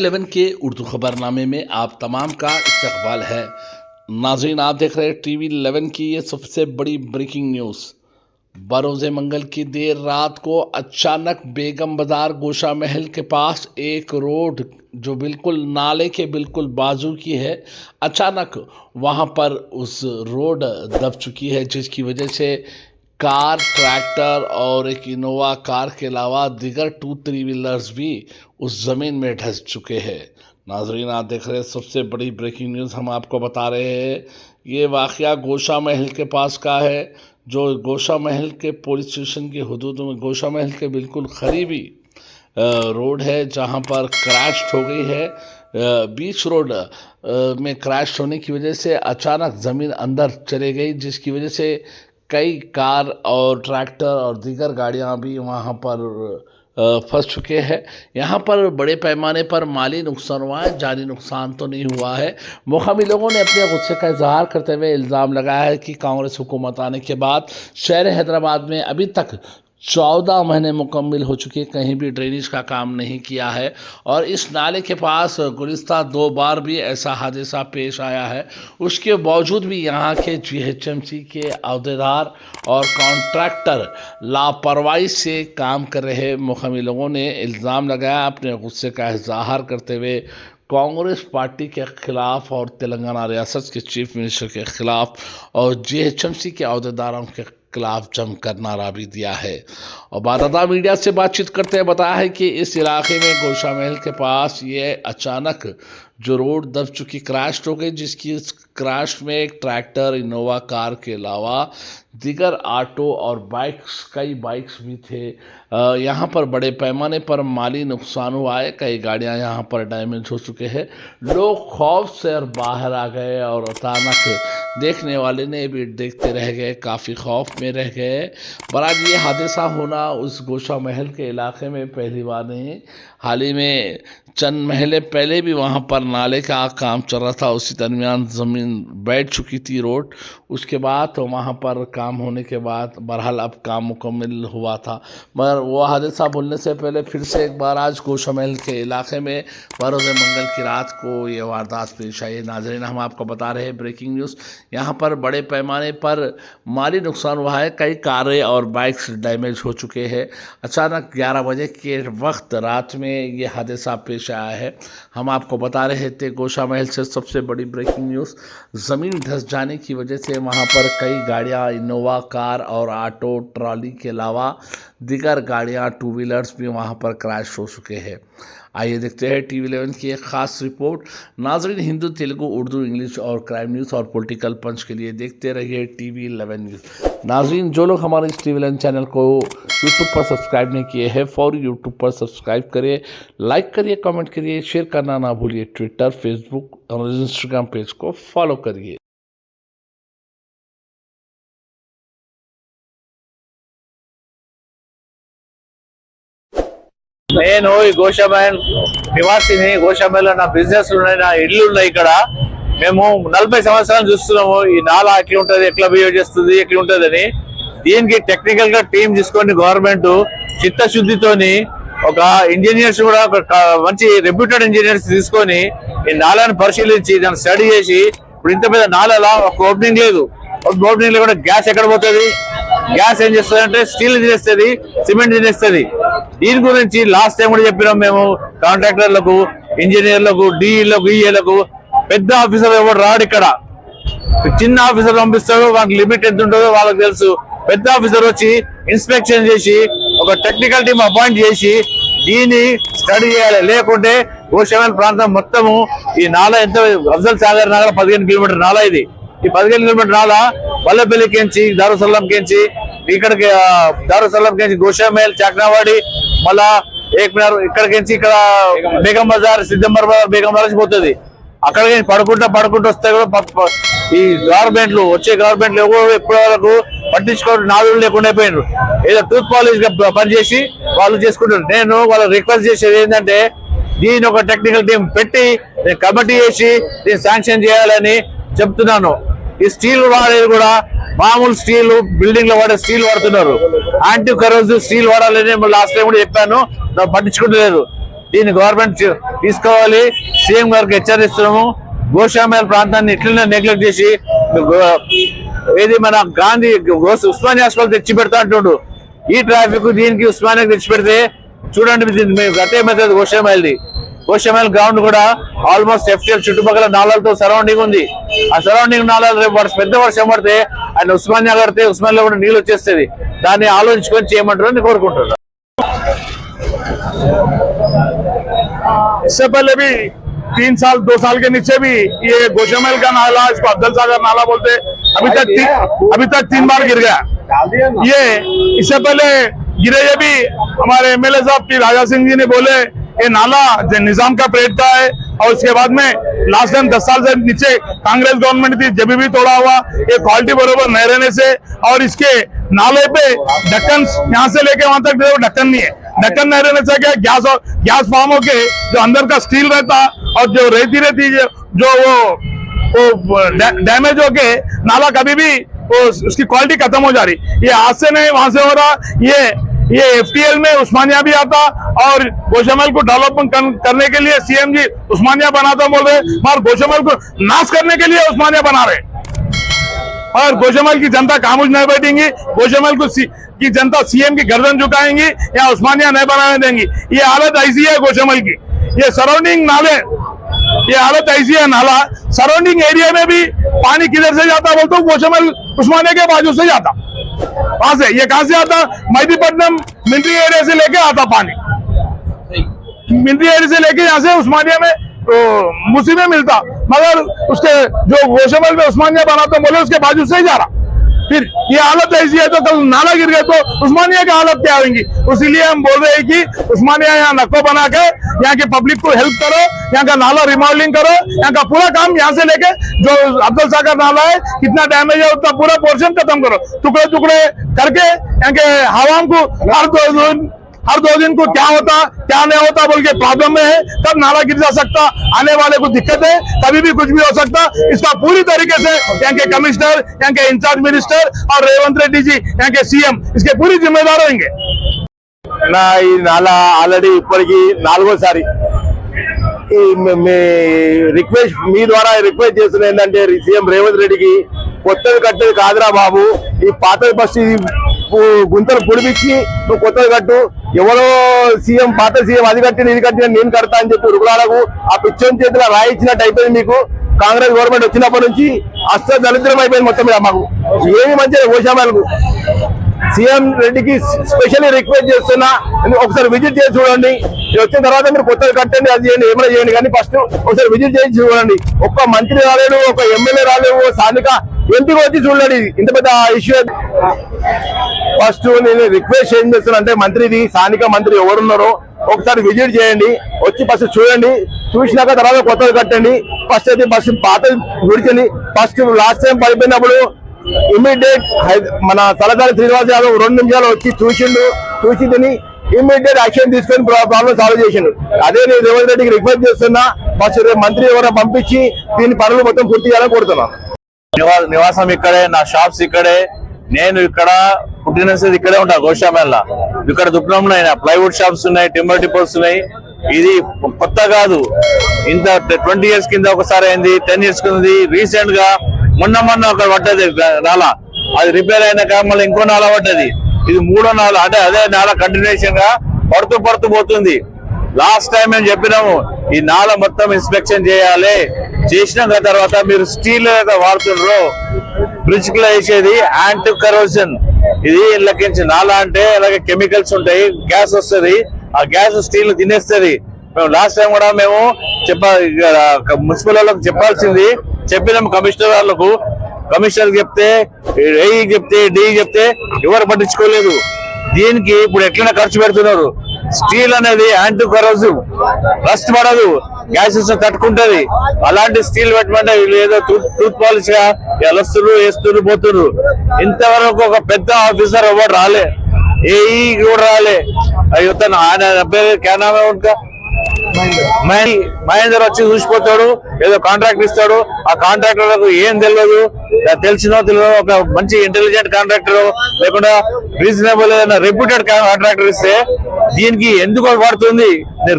Eleven के उर्दू खबरनामे में आप तमाम का इस्तकबाल है। नाजरीन, आप देख रहे हैं टीवी इलेवन की ये सबसे बड़ी ब्रेकिंग न्यूज़। बरोज़ मंगल की देर रात को अचानक बेगम बाज़ार गोशा महल के पास एक रोड जो बिल्कुल नाले के बिल्कुल बाजू की है, अचानक वहाँ पर उस रोड दब चुकी है, जिसकी वजह से कार, ट्रैक्टर और एक इनोवा कार के अलावा दिगर टू थ्री व्हीलर्स भी उस ज़मीन में ढस चुके हैं। नाजरीन, आप देख रहे हैं सबसे बड़ी ब्रेकिंग न्यूज़ हम आपको बता रहे हैं। ये वाक़ गोशा महल के पास का है, जो गोशा महल के पुलिस स्टेशन की हदूद में, गोशा महल के बिल्कुल करीबी रोड है जहाँ पर क्रैश हो गई है। बीच रोड में क्रैश होने की वजह से अचानक ज़मीन अंदर चले गई, जिसकी वजह से कई कार और ट्रैक्टर और दीगर गाड़ियाँ भी वहाँ पर फंस चुके हैं। यहाँ पर बड़े पैमाने पर माली नुकसान हुआ है, जानी नुकसान तो नहीं हुआ है। मुकामी लोगों ने अपने गुस्से का इजहार करते हुए इल्ज़ाम लगाया है कि कांग्रेस हुकूमत आने के बाद शहर हैदराबाद में अभी तक चौदह महीने मुकम्मल हो चुके कहीं भी ड्रेनेज का काम नहीं किया है। और इस नाले के पास गुलिस्ता दो बार भी ऐसा हादसा पेश आया है। उसके बावजूद भी यहाँ के जीएचएमसी के अहदेदार और कॉन्ट्रैक्टर लापरवाही से काम कर रहे मुकामी लोगों ने इल्ज़ाम लगाया अपने गुस्से का इजहार करते हुए। कांग्रेस पार्टी के खिलाफ और तेलंगाना रियासत के चीफ मिनिस्टर के खिलाफ और जीएचएमसी के अहदेदारों के खिलाफ जमकर नारा भी दिया है। और बारदा मीडिया से बातचीत करते हुए बताया है कि इस इलाके में गोशा महल के पास ये अचानक जो रोड दब चुकी क्रैश हो गई, जिसकी क्रैश में एक ट्रैक्टर, इनोवा कार के अलावा दिगर ऑटो और बाइक्स, कई बाइक्स भी थे। यहाँ पर बड़े पैमाने पर माली नुकसान हुआ है कई गाड़ियाँ यहाँ पर डैमेज हो चुके हैं। लोग खौफ से और बाहर आ गए और अचानक देखने वाले ने भी देखते रह गए, काफ़ी खौफ में रह गए। बहरहाल ये हादसा होना उस गोशा महल के इलाके में पहली बार नहीं, हाल ही में चंद महले पहले भी वहाँ पर नाले का काम चल रहा था, उसी दरमियान ज़मीन बैठ चुकी थी रोड। उसके बाद तो वहाँ पर काम होने के बाद बहरहाल अब काम मुकम्मल हुआ था। मगर वो हादसा बोलने से पहले फिर से एक बार आज गोशा महल के इलाके में बरोज़ मंगल की रात को ये वारदात पेश आई। नाजरीन, हम आपको बता रहे हैं ब्रेकिंग न्यूज़। यहाँ पर बड़े पैमाने पर माली नुकसान हुआ है। कई कारें और बाइक्स डैमेज हो चुके हैं। अचानक 11 बजे के वक्त रात में ये हादसा पेश आया है। हम आपको बता रहे थे। गोशा महल से सबसे बड़ी ब्रेकिंग न्यूज़ ज़मीन धस जाने की वजह से वहाँ पर कई गाड़ियाँ, इनोवा कार और ऑटो, ट्रॉली के अलावा दिगर गाड़ियाँ टू व्हीलर्स भी वहाँ पर क्रैश हो चुके हैं। आइए देखते हैं टीवी इलेवन की एक खास रिपोर्ट नाजरीन, हिंदू, तेलुगु, उर्दू, इंग्लिश और क्राइम न्यूज़ और पॉलिटिकल पंच के लिए देखते रहिए टी वी इलेवन न्यूज़ नाजरीन, जो लोग हमारे इस टीवी इलेवन चैनल को यूट्यूब पर सब्सक्राइब नहीं किए हैं, फौरी यूट्यूब पर सब्सक्राइब करिए लाइक करिए कमेंट करिए शेयर करना ना भूलिए ट्विटर फेसबुक और इंस्टाग्राम पेज को फॉलो करिए। నేను ఈ గోషామైల్ నివాసిని గోషామైల్లో నా బిజినెస్ ఉన్నాయి నా ఇల్లు ఉన్నాయి ఇక్కడ. మేము నలభై సంవత్సరాలు చూస్తున్నాము ఈ నాలా ఎట్లా ఉంటుంది ఎట్లా బిహేవ్ చేస్తుంది ఎట్లా ఉంటది అని దీనికి టెక్నికల్గా టీం తీసుకొని గవర్నమెంట్ చిత్తశుద్ధితోని ఒక ఇంజనీర్స్ కూడా ఒక మంచి రెప్యూటెడ్ ఇంజనీర్స్ తీసుకొని ఈ నాలాని పరిశీలించి దాన్ని స్టడీ చేసి ఇప్పుడు ఇంత పెద్ద నాలలా ఒక ఓపెనింగ్ లేదు. ఒక ఓపెనింగ్లో కూడా గ్యాస్ ఎక్కడ పోతుంది? గ్యాస్ ఏం చేస్తుంది అంటే స్టీల్ తినేస్తుంది సిమెంట్ తినేస్తుంది. దీని గురించి లాస్ట్ టైం కూడా చెప్పినాం మేము. కాంట్రాక్టర్లకు ఇంజనీర్లకు డిఈలకు ఈఏలకు పెద్ద ఆఫీసర్ ఎవరు రాడు ఇక్కడ. చిన్న ఆఫీసర్ పంపిస్తాడు వాళ్ళకి లిమిట్ ఎంత ఉంటుందో వాళ్ళకి తెలుసు. పెద్ద ఆఫీసర్ వచ్చి ఇన్స్పెక్షన్ చేసి ఒక టెక్నికల్ టీం అపాయింట్ చేసి దీన్ని స్టడీ చేయాలి. లేకుంటే గోషామల్ ప్రాంతం మొత్తము ఈ నాల ఎంత? అఫ్జల్ సాగర్ నగర పదిహేను కిలోమీటర్ నాల ఇది. ఈ పదిహేను కిలోమీటర్ నాల వల్లపల్లి కెంచి దారుసల్లం కెంచి ఇక్కడికి దారుసలం దారుసల్లం గోషామేల్ చాక్నావాడి మళ్ళా ఏక్ మినార్ ఇక్కడికించి ఇక్కడ బేగం బజార్ సిద్ధంబర్ బజార్ బేగం బజార్ పోతుంది. అక్కడికి పడుకుంటా పడుకుంటూ వస్తే కూడా ప- ఈ గవర్నమెంట్లు వచ్చే గవర్నమెంట్లు ఎవరు ఎప్పటి వరకు పట్టించుకోవడం నాదులు లేకుండా అయిపోయినారు. ఏదో టూత్ పాలిష్గా పనిచేసి వాళ్ళు చేసుకుంటారు. నేను వాళ్ళ రిక్వెస్ట్ చేసేది ఏంటంటే దీని ఒక టెక్నికల్ టీం పెట్టి నేను కమిటీ చేసి దీన్ని శాంక్షన్ చేయాలని చెప్తున్నాను. ఈ స్టీల్ వాడేది కూడా మామూలు స్టీల్ బిల్డింగ్లో వాడే స్టీల్ వాడుతున్నారు. యాంటీ కరోజు స్టీల్ వాడాలని లాస్ట్ టైం కూడా చెప్పాను. దాన్ని పట్టించుకుంటలేదు. దీన్ని గవర్నమెంట్ తీసుకోవాలి. సీఎం గారికి హెచ్చరిస్తున్నాము. గోషామేల ప్రాంతాన్ని ఇట్లనే నెగ్లెక్ట్ చేసి ఏది మన గాంధీ ఉస్మానియా హాస్పిటల్ తెచ్చి పెడతా అంటుండు. ఈ ట్రాఫిక్ దీనికి ఉస్మానియాకి తెచ్చి పెడితే చూడండి దీన్ని మేము గట్టేమవుతుంది గోషామేల్ది గోషామైల్ గ్రౌండ్ కూడా ఆల్మోస్ట్ ఎఫ్టీఎల్ చుట్టుపక్కల నాలాలతో సరౌండింగ్ ఉంది ఆ సరౌండింగ్ నాలాలు రేపు వర్ష- పెద్ద వర్షం పడితే ఆయన ఉస్మానియా కడితే ఉస్మానియాలో కూడా నీళ్ళు వచ్చేస్తుంది దాన్ని ఆలోచించుకొని చేయమంటారని కోరుకుంటున్నాను इससे पहले भी तीन साल दो साल के नीचे भी ये गोशमेल का नाला इसको अब्दुल सागर नाला बोलते अभी तक ती, अभी तक तीन बार गिर गया ये इससे पहले गिरे ये भी हमारे एमएलए साहब पी राजा सिंह जी ने बोले ये नाला जो निज़ाम का परेड का है और उसके बाद में लास्ट टाइम दस साल से नीचे कांग्रेस गवर्नमेंट थी जब भी तोड़ा हुआ ये क्वालिटी बरोबर नहीं रहने से और इसके नाले पे ढक्कन यहाँ से लेके वहाँ तक ढक्कन नहीं है। ढक्कन नहीं रहने से क्या गैस और गैस फार्म होके जो अंदर का स्टील रहता और जो रहती रहती जो, वो डैमेज होके नाला कभी भी उसकी क्वालिटी खत्म हो जा रही। ये आज से नहीं वहाँ से हो रहा ये ये एफटीएल में उस्मानिया भी आता और गोशमल को डेवलपमेंट कर, करने के लिए सीएम जी उस्मानिया बनाता बोल रहे मगर गोशमल को नाश करने के लिए उस्मानिया बना रहे और गोशमल की जनता कामुज नहीं बैठेंगी गोशमल को सी, की जनता सीएम की गर्दन झुकाएँगी या उस्मानिया नहीं बनाने देंगी। ये हालत ऐसी है गोशमल की। ये सराउंडिंग नाले ये हालत ऐसी है नाला। सराउंडिंग एरिया में भी पानी किधर से जाता बोलते गोशमल उस्मानिया के बाजू से जाता। वहाँ से ये कहाँ से आता? मैदीपट्टनम मिलिट्री एरिया से लेके आता पानी। मिलिट्री एरिया से लेके यहाँ से उस्मानिया में तो मिलता, मगर उसके जो गोशमल में उस्मानिया बना तो बोले, उसके बाजू से ही जा रहा। फिर ये हालत ऐसी है तो कल नाला गिर गए तो उस्मानिया की हालत क्या होगी? इसीलिए हम बोल रहे हैं कि उस्मानिया यहाँ नक्को बना के, यहाँ की पब्लिक को हेल्प करो, यहाँ का नाला रिमॉडलिंग करो, यहाँ का पूरा काम यहाँ से लेके जो अब्दुल सागर नाला है, कितना डैमेज है उतना पूरा पोर्शन खत्म करो। टुकड़े टुकड़े करके यहाँ के हवाओं को हर दो दिन को क्या होता क्या नहीं होता बोल के प्रॉब्लम में है तब नाला गिर जा सकता आने वाले को दिक्कत है कभी भी कुछ भी हो सकता इसका पूरी तरीके से यहाँ के कमिश्नर यहाँ के इंचार्ज मिनिस्टर और रेवंत रेड्डी जी यहाँ के सीएम इसके पूरी जिम्मेदार होंगे నా ఈ నాలా ఆల్రెడీ ఇప్పటికి నాలుగోసారి ఈ మీ- మీ రిక్వెస్ట్ మీ ద్వారా రిక్వెస్ట్ చేస్తున్న ఏంటంటే సీఎం రేవంత్ రెడ్డికి కొత్తది కట్టేది కాదురా బాబు ఈ పాత బస్సు ఇది పు- గుంతలు పొడిపించి నువ్వు కొత్తది కట్టు ఎవరో సీఎం పాత సీఎం అది కట్టిన ఇది కట్టిన నేను కడతా అని చెప్పి రుగ్రాలకు ఆ పిచ్చోని చేతిలో రాయించినట్టు అయిపోయింది మీకు. కాంగ్రెస్ గవర్నమెంట్ వచ్చినప్పటి నుంచి అస్త దరిద్రం అయిపోయింది మొత్తం మీద మాకు. ఏమి మంచిది ఓషామాలకు సీఎం రెడ్డికి స్పెషల్లీ రిక్వెస్ట్ చేస్తున్నా ఒకసారి విజిట్ చేసి చూడండి. వచ్చిన తర్వాత మీరు కొత్తగా కట్టండి అది చేయండి ఏమైనా చేయండి. కానీ ఫస్ట్ ఒకసారి విజిట్ చేసి చూడండి. ఒక్క మంత్రి రాలేడు ఒక ఎమ్మెల్యే రాలేవు స్థానిక ఎంపీ వచ్చి చూడండి. ఇంత పెద్ద ఇష్యూ ఫస్ట్ నేను రిక్వెస్ట్ ఏం చేస్తున్నా అంటే మంత్రిది స్థానిక మంత్రి ఎవరున్నారో ఒకసారి విజిట్ చేయండి వచ్చి ఫస్ట్ చూడండి చూసినాక తర్వాత కొత్తగా కట్టండి ఫస్ట్ అయితే ఫస్ట్ పాత విడిచండి ఫస్ట్ లాస్ట్ టైం పడిపోయినప్పుడు ఇమీడియట్ మన తలదారి శ్రీనివాస్ యాదవ్ రెండు నిమిషాలు వచ్చి చూసిండు చూసి తిని ఇమ్మీడియట్ యాక్షన్ తీసుకొని ప్రాబ్లం సాల్వ్ చేసిండు. అదే నేను రేవంత్ రెడ్డికి రిక్వెస్ట్ చేస్తున్నా ఫస్ట్ రేపు మంత్రి ఎవరైనా పంపించి దీని పనులు మొత్తం పూర్తి చేయాలని కోరుతున్నాను. నివా- నివాసం ఇక్కడే నా షాప్స్ ఇక్కడే నేను ఇక్కడ పుట్టిన ఇక్కడే ఉంటా గోషామేళ ఇక్కడ దుఃఖం అయినా ప్లైవుడ్ షాప్స్ ఉన్నాయి టింబర్ డిపోస్ ఉన్నాయి. ఇది కొత్త కాదు. ఇంత ట్వంటీ ఇయర్స్ కింద ఒకసారి అయింది టెన్ ఇయర్స్ కింద రీసెంట్గా మొన్న మొన్న ఒక పడ్డది నాల అది రిపేర్ అయినాక మళ్ళీ ఇంకో నాల పడ్డది. ఇది మూడో నాల అంటే అదే నాల కంటిన్యూషన్గా పడుతూ పడుతూ పోతుంది. లాస్ట్ టైం మేము చెప్పినాము ఈ నాల మొత్తం ఇన్స్పెక్షన్ చేయాలి. చేసినాక తర్వాత మీరు స్టీల్ ఏదైతే వాడుతుండ్రో బ్రిడ్జ్కి వేసేది యాంటీ కరోజన్ ఇది లెక్కించి నాలా అంటే అలాగే కెమికల్స్ ఉంటాయి గ్యాస్ వస్తది. ఆ గ్యాస్ స్టీల్ తినేస్తుంది. మేము లాస్ట్ టైం కూడా మేము చెప్ప మున్సిపల్ వాళ్ళకి చెప్పాల్సింది చెప్పినాము కమిషనర్ వాళ్ళకు. కమిషనర్ చెప్తే ఏ చెప్తే డి చెప్తే ఎవరు పట్టించుకోలేదు. దీనికి ఇప్పుడు ఎట్లైనా ఖర్చు పెడుతున్నారు. స్టీల్ అనేది యాంటీ కరోజివ్ రస్ట్ పడదు. గ్యాసెస్ తట్టుకుంటది అలాంటి స్టీల్ పెట్టమంటే వీళ్ళు ఏదో టూత్ పాలిష్గా వస్తున్నారు వేస్తున్నారు పోతున్నారు ఇంతవరకు ఒక పెద్ద ఆఫీసర్ ఎవరు రాలే. ఏఈ కూడా రాలే. అయ్యో తను ఆయన పేరు క్యా ఉంటా? మహేందర్. వచ్చి చూసిపోతాడు ఏదో కాంట్రాక్ట్ ఇస్తాడు. ఆ కాంట్రాక్టర్లకు ఏం తెలియదు తెలిసినో తెలియదు ఒక మంచి ఇంటెలిజెంట్ కాంట్రాక్టర్ లేకుండా రీజనబుల్ ఏదైనా రెప్యూటెడ్ కాంట్రాక్టర్ ఇస్తే దీనికి ఎందుకు పడుతుంది?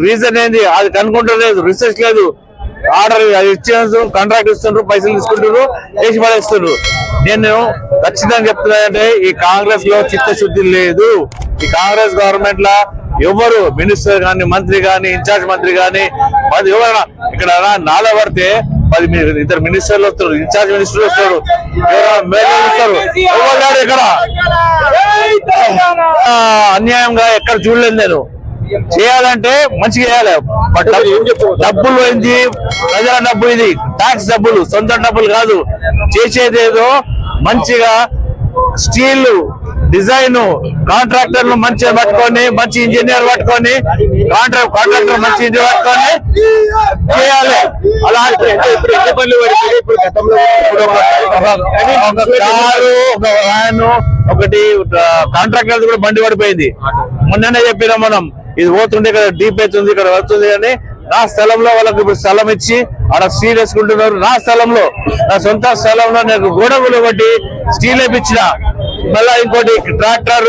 రీజన్ ఏంది? అది కనుక్కుంటలేదు రీసెర్చ్ లేదు. ఆర్డర్ అది ఇచ్చేందు కాంట్రాక్ట్ ఇస్తుండ్రు పైసలు తీసుకుంటారు వేసి పడేస్తుండ్రు. నేను ఖచ్చితంగా చెప్తున్నానంటే ఈ కాంగ్రెస్లో చిత్తశుద్ధి లేదు. ఈ కాంగ్రెస్ గవర్నమెంట్ లా ఎవరు మినిస్టర్ గాని మంత్రి గాని ఇన్ఛార్జ్ మంత్రి గాని పది ఎవరైనా ఇక్కడ నాలా పడితే పది ఇద్దరు మినిస్టర్లు వస్తారు ఇన్ఛార్జ్ మినిస్టర్లు వస్తారు మేయర్లు వస్తారు ఎవరు ఇక్కడ? అన్యాయంగా ఎక్కడ చూడలేదు నేను. చేయాలంటే మంచిగా చేయాలి. డబ్బులు ఏంది? ప్రజల డబ్బు ఇది. ట్యాక్స్ డబ్బులు సొంత డబ్బులు కాదు. చేసేది ఏదో మంచిగా స్టీల్ డిజైన్ కాంట్రాక్టర్లు మంచిగా పట్టుకొని మంచి ఇంజనీర్ పట్టుకొని కాంట్రాక్ట్ కాంట్రాక్టర్ మంచి ఇంజనీర్ పట్టుకొని చేయాలి. అలా ఇప్పుడు ఎన్ని పనులు ఇప్పుడు గతంలో కారు ఒక వ్యాన్ ఒకటి కాంట్రాక్టర్ కూడా బండి పడిపోయింది. మొన్ననే చెప్పినాం మనం ఇది పోతుండే ఇక్కడ డీప్ అవుతుంది ఇక్కడ వస్తుంది అని నా స్థలంలో వాళ్ళకి ఇప్పుడు స్థలం ఇచ్చి ఆడ స్టీల్ వేసుకుంటున్నారు. నా స్థలంలో నా సొంత స్థలంలో నాకు గోడగులు ఒకటి స్టీల్ వేపించిన మళ్ళా ఇంకోటి ట్రాక్టర్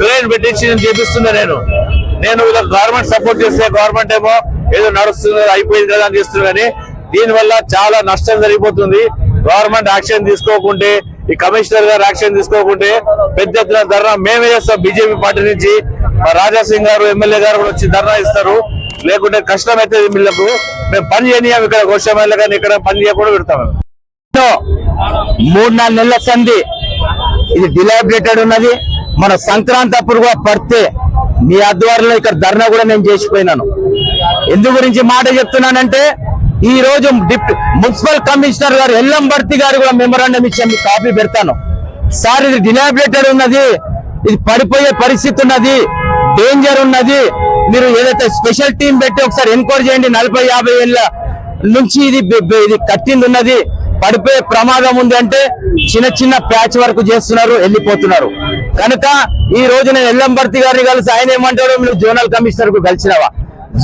క్రేన్ పెట్టించి నేను చేపిస్తున్నా నేను. నేను గవర్నమెంట్ సపోర్ట్ చేస్తే గవర్నమెంట్ ఏమో ఏదో నడుస్తుంది అయిపోయింది కదా అని చేస్తున్నారు కానీ చాలా నష్టం జరిగిపోతుంది. గవర్నమెంట్ యాక్షన్ తీసుకోకుంటే ఈ కమిషనర్ గారు యాక్షన్ తీసుకోకుంటే పెద్ద ఎత్తున ధర్నా మేమే చేస్తాం. బీజేపీ పార్టీ నుంచి మా గారు ఎమ్మెల్యే గారు కూడా వచ్చి ధర్నా ఇస్తారు. లేకుంటే కష్టం అవుతుంది వీళ్ళకు మేము పని చేయనియం ఇక్కడ గోషామాయిలో కానీ ఇక్కడ పని చేయకుండా పెడతాం. మూడు నాలుగు నెలల సంధి ఇది డిలాబిలేటెడ్ ఉన్నది. మన సంక్రాంతి అప్పుడు కూడా పడితే మీ ఆధ్వర్యంలో ఇక్కడ ధర్నా కూడా నేను చేసిపోయినాను. ఎందు గురించి మాట చెప్తున్నానంటే ఈ రోజు డిప్ మున్సిపల్ కమిషనర్ గారు ఎల్లం భర్తి గారు కూడా మెమరాండం ఇచ్చి మీకు కాపీ పెడతాను. సార్ ఇది డిలాబిలేటెడ్ ఉన్నది. ఇది పడిపోయే పరిస్థితి ఉన్నది. డేంజర్ ఉన్నది. మీరు ఏదైతే స్పెషల్ టీం పెట్టి ఒకసారి ఎన్క్వైరీ చేయండి. నలభై యాభై ఏళ్ళ నుంచి ఇది ఇది కట్టింది ఉన్నది. పడిపోయే ప్రమాదం ఉంది అంటే చిన్న చిన్న ప్యాచ్ వర్క్ చేస్తున్నారు వెళ్ళిపోతున్నారు. కనుక ఈ రోజు నేను ఎల్లంబర్తి గారిని కలిసి ఆయన ఏమంటాడు మీరు జోనల్ కమిషనర్కు కలిసినావా?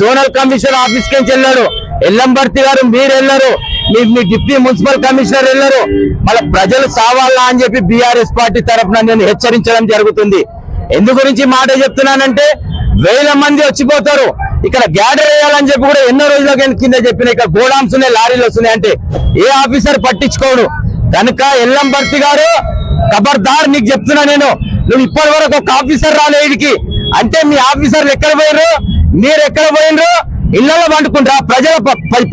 జోనల్ కమిషనర్ ఆఫీస్కి వెళ్ళాడు ఎల్లంబర్తి గారు మీరు వెళ్ళరు. మీ మీ డిప్యూటీ మున్సిపల్ కమిషనర్ వెళ్ళరు. మళ్ళీ ప్రజలు సావాలా అని చెప్పి బీఆర్ఎస్ పార్టీ తరఫున నేను హెచ్చరించడం జరుగుతుంది. ఎందు గురించి మాట చెప్తున్నానంటే వేల మంది వచ్చిపోతారు. ఇక్కడ గ్యాడర్ వేయాలని చెప్పి కూడా ఎన్నో రోజుల కింద చెప్పిన ఇక్కడ గోడామ్స్ ఉన్నాయి లారీలు వస్తున్నాయి అంటే ఏ ఆఫీసర్ పట్టించుకోడు కనుక ఎల్లం భర్తి గారు ఖబర్దార్ నీకు చెప్తున్నా నేను నువ్వు ఇప్పటి వరకు ఒక ఆఫీసర్ రాలే వీడికి అంటే మీ ఆఫీసర్లు ఎక్కడ పోయినరు మీరు ఎక్కడ పోయినరు ఇళ్ళలో పండుకుంటారా? ప్రజల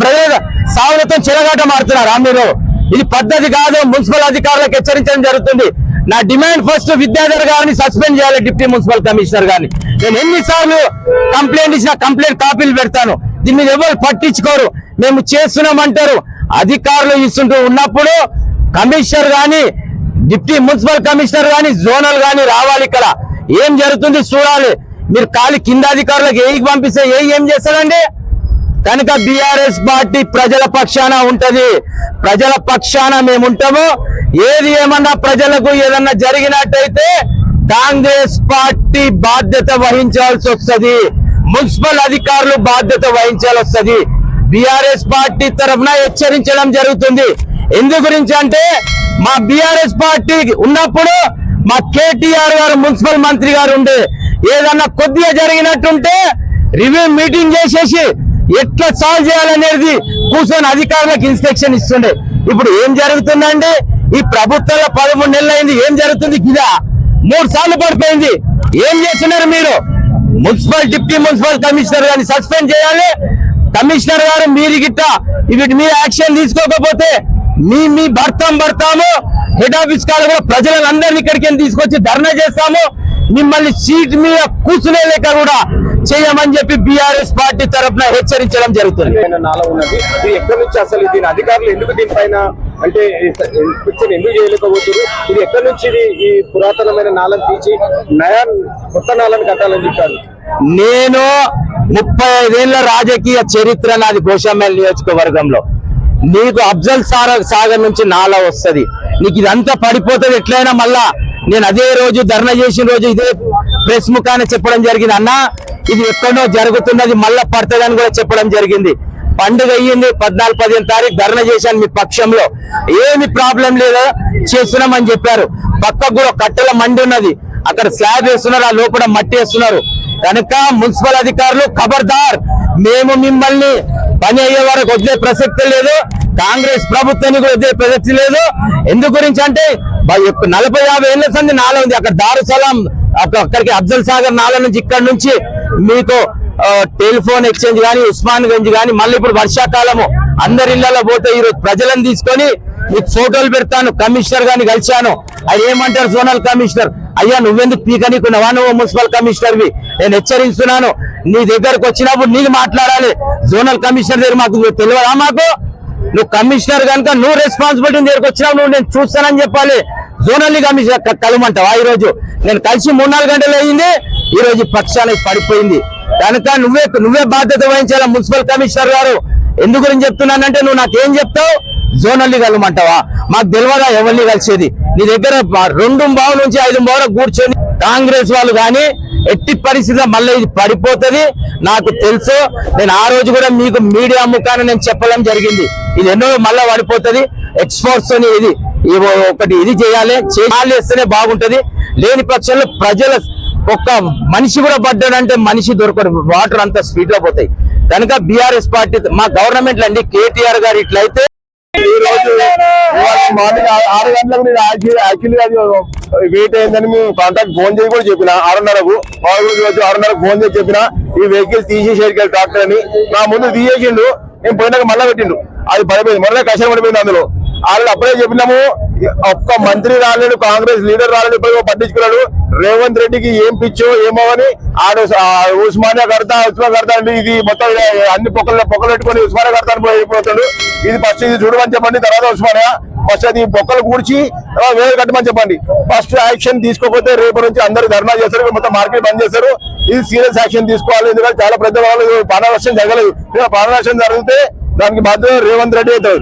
ప్రజల సాగులతో చెలగాట మారుతున్నారా మీరు. ఇది పద్ధతి కాదు మున్సిపల్ అధికారులకు హెచ్చరించడం జరుగుతుంది. నా డిమాండ్ ఫస్ట్ విద్యాధర్ గారిని సస్పెండ్ చేయాలి డిప్యూటీ మున్సిపల్ కమిషనర్ గారిని. నేను ఎన్నిసార్లు కంప్లైంట్ ఇచ్చిన కంప్లైంట్ కాపీలు పెడతాను. దీన్ని మీద ఎవరు పట్టించుకోరు. మేము చేస్తున్నామంటారు. అధికారులు ఇస్తుంటూ ఉన్నప్పుడు కమిషనర్ కానీ డిప్యూటీ మున్సిపల్ కమిషనర్ కానీ జోనల్ కానీ రావాలి ఇక్కడ. ఏం జరుగుతుంది చూడాలి. మీరు ఖాళీ కింద అధికారులకు ఏకి పంపిస్తే ఏ ఏం చేస్తారండి? కనుక బీఆర్ఎస్ పార్టీ ప్రజల పక్షాన ఉంటది. ప్రజల పక్షాన మేము ఉంటాము. ఏది ఏమన్నా ప్రజలకు ఏదన్నా జరిగినట్టయితే కాంగ్రెస్ పార్టీ బాధ్యత వహించాల్సి వస్తుంది. మున్సిపల్ అధికారులు బాధ్యత వహించాల్సి వస్తుంది. బిఆర్ఎస్ పార్టీ తరఫున హెచ్చరించడం జరుగుతుంది. ఎందు గురించి అంటే మా బిఆర్ఎస్ పార్టీ ఉన్నప్పుడు మా కేటీఆర్ గారు మున్సిపల్ మంత్రి గారు ఉండే. ఏదన్నా కొద్దిగా జరిగినట్టుంటే రివ్యూ మీటింగ్ చేసేసి ఎట్లా సాల్వ్ చేయాలనేది కూర్చొని అధికారులకు ఇన్స్ట్రక్షన్ ఇస్తుండే. ఇప్పుడు ఏం జరుగుతుందండి? ఈ ప్రభుత్వంలో పదమూడు నెలలు అయింది. ఏం జరుగుతుంది? గిదా మూడు సార్లు పడిపోయింది. ఏం చేస్తున్నారు మీరు? మున్సిపల్ డిప్యూటీ మున్సిపల్ కమిషనర్ గారిని సస్పెండ్ చేయాలి. కమిషనర్ గారు మీరు గిట్ట వీటి మీద యాక్షన్ తీసుకోకపోతే మీ మీ భర్తం భర్తాము హెడ్ ఆఫీస్ కాడ కూడా ప్రజలందరినీ ఇక్కడికి తీసుకొచ్చి ధర్నా చేస్తాము. మిమ్మల్ని సీట్ మీద కూర్చునే లేక కూడా చేయమని చెప్పి బీఆర్ఎస్ పార్టీ తరఫున హెచ్చరించడం జరుగుతుంది. అసలు దీని అధికారులు ఎందుకు దీనిపైన అంటే ఇన్స్పెక్షన్ ఎందుకు చేయలేకపోతున్నారు? ఇది ఎక్కడి నుంచి ఇది ఈ పురాతనమైన నాలను తీసి నయా కొత్త నాలను కట్టాలని చెప్పారు? నేను ముప్పై ఐదేళ్ళ రాజకీయ చరిత్ర నాది గోషామేల్ నియోజకవర్గంలో. నీకు అఫ్జల్ సార సాగర్ నుంచి నాలా వస్తుంది. నీకు ఇదంతా పడిపోతుంది ఎట్లయినా మళ్ళా నేను అదే రోజు ధర్నా చేసిన రోజు ఇదే ప్రెస్ ముఖాన్ని చెప్పడం జరిగింది. అన్నా ఇది ఎక్కడో జరుగుతున్నది మళ్ళా అని కూడా చెప్పడం జరిగింది. పండుగ అయ్యింది పద్నాలుగు పదిహేను తారీఖు ధర్నా చేశాను మీ పక్షంలో. ఏమి ప్రాబ్లం లేదా చేస్తున్నామని చెప్పారు. పక్కకు కూడా కట్టెల మండి ఉన్నది. అక్కడ స్లాబ్ వేస్తున్నారు ఆ లోపల మట్టి వేస్తున్నారు. కనుక మున్సిపల్ అధికారులు ఖబర్దార్ మేము మిమ్మల్ని పని అయ్యే వరకు వదిలే ప్రసక్తి లేదు. కాంగ్రెస్ ప్రభుత్వాన్ని కూడా వదిలే ప్రసక్తి లేదు. ఎందు గురించి అంటే నలభై యాభై ఏళ్ళ సంది నాలో ఉంది. అక్కడ దారుసలాం అక్కడికి అఫ్జల్ సాగర్ నాల నుంచి ఇక్కడ నుంచి మీకు టెలిఫోన్ ఎక్స్చేంజ్ కానీ ఉస్మాన్ గంజ్ కానీ మళ్ళీ ఇప్పుడు వర్షాకాలము. అందరి ఇళ్ళలో పోతే ఈరోజు ప్రజలను తీసుకొని మీకు ఫోటోలు పెడతాను కమిషనర్ గాని కలిశాను. అది ఏమంటారు జోనల్ కమిషనర్? అయ్యా నువ్వెందుకు పీకనీకున్నావా? నువ్వు మున్సిపల్ కమిషనర్ వి నేను హెచ్చరిస్తున్నాను. నీ దగ్గరకు వచ్చినప్పుడు నీకు మాట్లాడాలి. జోనల్ కమిషనర్ దగ్గర మాకు తెలియదా మాకు? నువ్వు కమిషనర్ కనుక నువ్వు రెస్పాన్సిబిలిటీ దగ్గరకు వచ్చినావు నువ్వు నేను చూస్తానని చెప్పాలి. జోనల్ కమిషనర్ కలమంటావా కలవమంటావా నేను కలిసి మూడు నాలుగు గంటలు అయింది. ఈరోజు పక్షానికి పడిపోయింది. కనుక నువ్వే నువ్వే బాధ్యత వహించాల మున్సిపల్ కమిషనర్ గారు? ఎందు గురించి చెప్తున్నానంటే నువ్వు నాకేం చెప్తావు? జోనల్ని కలమంటావా మాకు తెలియదా ఎవరిని కలిసేది? నీ దగ్గర రెండు బావు నుంచి ఐదు బావుల కూర్చొని కాంగ్రెస్ వాళ్ళు కానీ ఎట్టి పరిస్థితిలో మళ్ళీ ఇది పడిపోతుంది. నాకు తెలుసు. నేను ఆ రోజు కూడా మీకు మీడియా ముఖాన్ని నేను చెప్పడం జరిగింది. ఇది ఎన్నో మళ్ళీ పడిపోతుంది. ఎక్స్పోర్ట్స్ అని ఇది ఒకటి ఇది చేయాలి. చేయాలి వేస్తేనే బాగుంటుంది. లేని పక్షంలో ప్రజల ఒక్క మనిషి కూడా పడ్డాడంటే మనిషి దొరకడు. వాటర్ అంతా స్పీడ్లో పోతాయి. కనుక బీఆర్ఎస్ పార్టీ మా గవర్నమెంట్ అండి కేటీఆర్ గారు ఇట్లయితే ఈ రోజు మార్నింగ్ ఆరు గంటలకు నేను యాక్చువల్లీ వెయిట్ అయిందని మేము కాంటాక్ట్ ఫోన్ చేసి కూడా చెప్పిన. ఆరున్నరకు ఆరు ఆరున్నరకు ఫోన్ చేసి చెప్పిన ఈ వెహికల్ తీసేసేది డాక్టర్ అని. నా ముందు తీసేసిండు నేను పోయినాక మళ్ళా పెట్టిండు. అది పడిపోయింది. మొన్న కష్టం పడిపోయింది అందులో. వాళ్ళు అప్పుడే చెప్పినాము ఒక్క మంత్రి రాలేడు కాంగ్రెస్ లీడర్ రాలేడు ఇప్పుడు పట్టించుకున్నాడు రేవంత్ రెడ్డికి ఏం పిచ్చో ఏమో అని ఆడు ఉస్మానియా కడతా ఉస్మాన్ కడతా అంటే ఇది మొత్తం అన్ని పొక్కలు పొక్కలు పెట్టుకొని ఉస్మానియా కడతా అని వెళ్ళిపోతాడు ఇది ఫస్ట్ ఇది చూడమని చెప్పండి తర్వాత ఉస్మానియా. ఫస్ట్ అది పొక్కలు కూర్చి తర్వాత వేరే కట్టమని చెప్పండి. ఫస్ట్ యాక్షన్ తీసుకోకపోతే రేపు నుంచి అందరూ ధర్నా చేస్తారు మొత్తం మార్కెట్ బంద్ చేస్తారు. ఇది సీరియస్ యాక్షన్ తీసుకోవాలి ఎందుకంటే చాలా పెద్ద వాళ్ళు ప్రాణనష్టం జరగలేదు. ప్రాణనష్టం జరిగితే దానికి బాధ్యత రేవంత్ రెడ్డి అవుతాడు.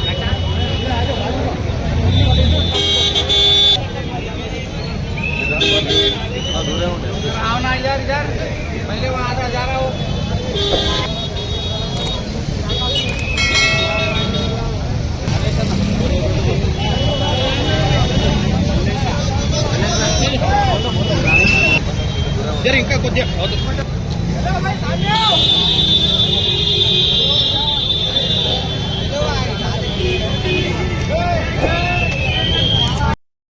आओ इधर इधर पहले वहाँ आधा जा रहा हूँ इनका कुछ देखो